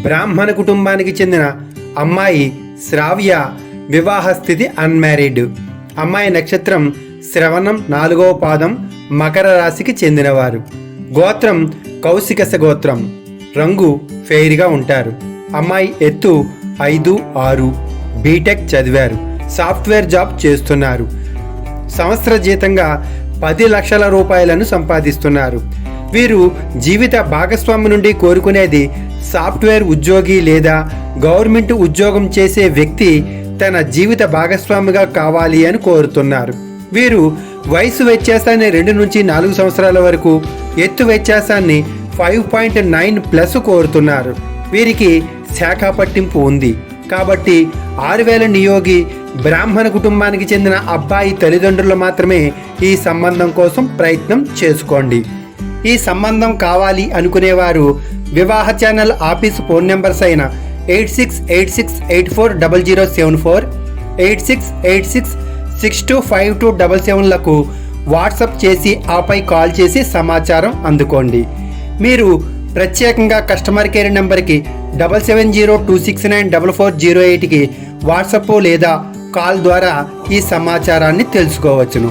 బ్రాహ్మణ కుటుంబానికి చెందిన అమ్మాయి శ్రావ్య వివాహ స్థితి అన్మ్యారీడ్ అమ్మాయి నక్షత్రం శ్రవణం నాలుగవ పాదం మకర రాశికి చెందినవారు. గోత్రం కౌశికస గోత్రం రంగు ఫెయిర్గా ఉంటారు. అమ్మాయి ఎత్తు ఐదు ఆరు. బీటెక్ చదివారు. సాఫ్ట్వేర్ జాబ్ చేస్తున్నారు. సంవత్సర జీతంగా పది లక్షల రూపాయలను సంపాదిస్తున్నారు. వీరు జీవిత భాగస్వామి నుండి కోరుకునేది సాఫ్ట్వేర్ ఉద్యోగి లేదా గవర్నమెంట్ ఉద్యోగం చేసే వ్యక్తి తన జీవిత భాగస్వామిగా కావాలి అని కోరుతున్నారు. వీరు వయసు వ్యత్యాసాన్ని రెండు నుంచి నాలుగు సంవత్సరాల వరకు ఎత్తు వ్యత్యాసాన్ని ఫైవ్ పాయింట్ నైన్ ప్లస్ కోరుతున్నారు. వీరికి శాఖ పట్టింపు ఉంది. కాబట్టి ఆరు వేల నియోగి బ్రాహ్మణ కుటుంబానికి చెందిన అబ్బాయి తల్లిదండ్రులు మాత్రమే ఈ సంబంధం కోసం ప్రయత్నం చేసుకోండి. ఈ సంబంధం కావాలి అనుకునేవారు. వివాహ ఛానల్ ఆఫీస్ ఫోన్ నెంబర్స్ అయిన eight six eight six eight four double zero seven four eight six eight six six two five two double సెవెన్లకు WhatsApp చేసి ఆపై కాల్ చేసి సమాచారం అందుకోండి. మీరు ప్రత్యేకంగా కస్టమర్ కేర్ నెంబర్కి double seven zero two six nine double four zero ఎయిట్కి WhatsApp లేదా కాల్ ద్వారా ఈ సమాచారాన్ని తెలుసుకోవచ్చును.